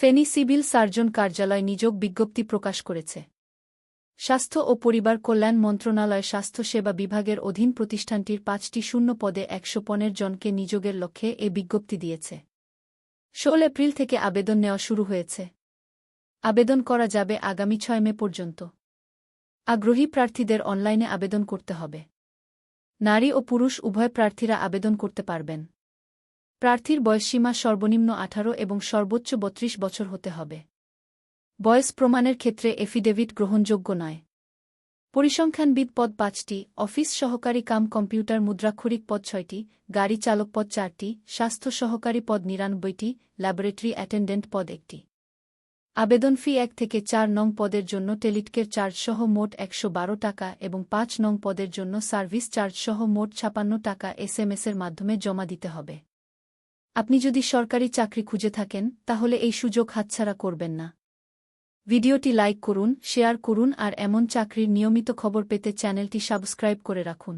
Feni civil surgeon কার্যালয় নিযোগ বিজ্ঞপ্তি প্রকাশ করেছে। স্বাস্থ্য ও পরিবার কল্যাণ মন্ত্রণালয় স্বাস্থ্যসেবা বিভাগের অধীন প্রতিষ্ঠানটির পাঁচটি শূন্য পদে একশো পনেরো জনকে নিযোগের লক্ষ্যে এ বিজ্ঞপ্তি দিয়েছে। ষোল এপ্রিল থেকে আবেদন নেওয়া শুরু হয়েছে। আবেদন করা যাবে আগামী ছয় মে পর্যন্ত। আগ্রহী প্রার্থীদের অনলাইনে আবেদন করতে হবে। নারী ও পুরুষ উভয় প্রার্থীরা আবেদন করতে পারবেন। প্রার্থীর বয়সসীমা সর্বনিম্ন আঠারো এবং সর্বোচ্চ বত্রিশ বছর হতে হবে। বয়স প্রমাণের ক্ষেত্রে এফিডেভিট গ্রহণযোগ্য নয়। পরিসংখ্যানবিদ পদ পাঁচটি, অফিস সহকারী কাম কম্পিউটার মুদ্রাক্ষরিক পদ ছয়টি, গাড়ি চালক পদ চারটি, স্বাস্থ্য সহকারী পদ নিরানব্বইটি, ল্যাবরেটরি অ্যাটেন্ডেন্ট পদ একটি। আবেদন ফি এক থেকে চার নং পদের জন্য টেলিটকের চার্জসহ মোট একশো বারো টাকা এবং পাঁচ নং পদের জন্য সার্ভিস চার্জসহ মোট ছাপান্ন টাকা এসএমএসের মাধ্যমে জমা দিতে হবে। আপনি যদি সরকারি চাকরি খুঁজে থাকেন, তাহলে এই সুযোগ হাতছাড়া করবেন না। ভিডিওটি লাইক করুন, শেয়ার করুন আর এমন চাকরির নিয়মিত খবর পেতে চ্যানেলটি সাবস্ক্রাইব করে রাখুন।